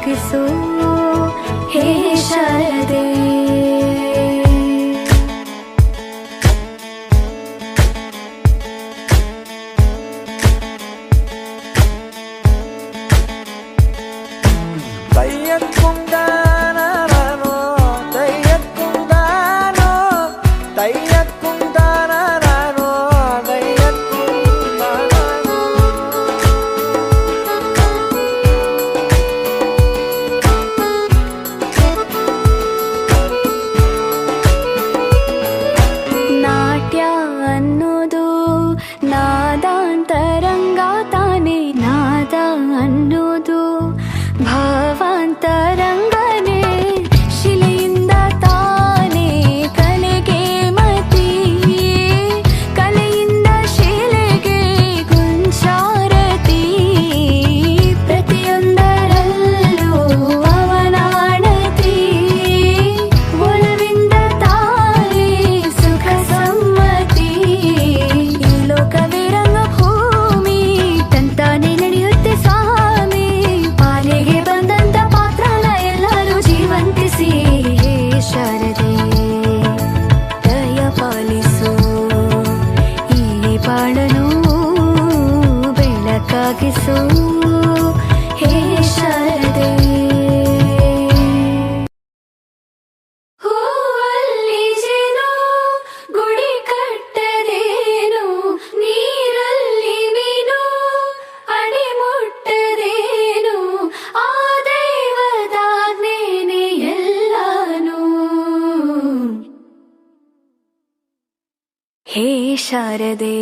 ಬೆಳಕಾಗಿಸು ಹೇ ಶಾರದೆ ಹೇ ಶಾರದೆ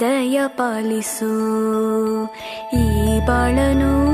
ದಯ ಪಾಲಿಸು ಈ ಬಾಳನು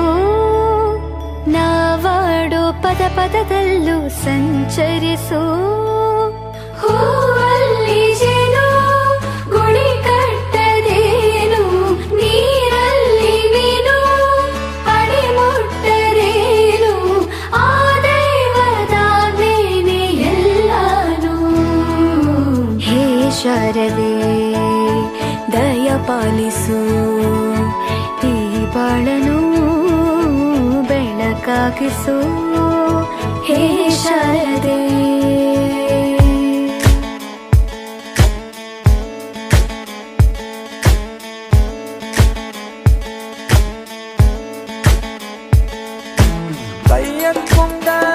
ಪದ ಪದದಲ್ಲೂ ಸಂಚರಿಸು. ಹೂವಲ್ಲಿ ಜೇನು ಗುಡಿ ಕಟ್ಟದೇನು ನೀರಲ್ಲಿ ಮೀನು ಅಡಿ ಮುಟ್ಟರೇನು ಆ ದೈವದಾಜ್ಞೆನೇ ಎಲ್ಲಾನು. ಹೇ ಶಾರದೆ ದಯ ಪಾಲಿಸು. ಈ ಬಾಳನು ಬೆಳಕಾಗಿಸು. हे शरदे கையன் கொண்டான்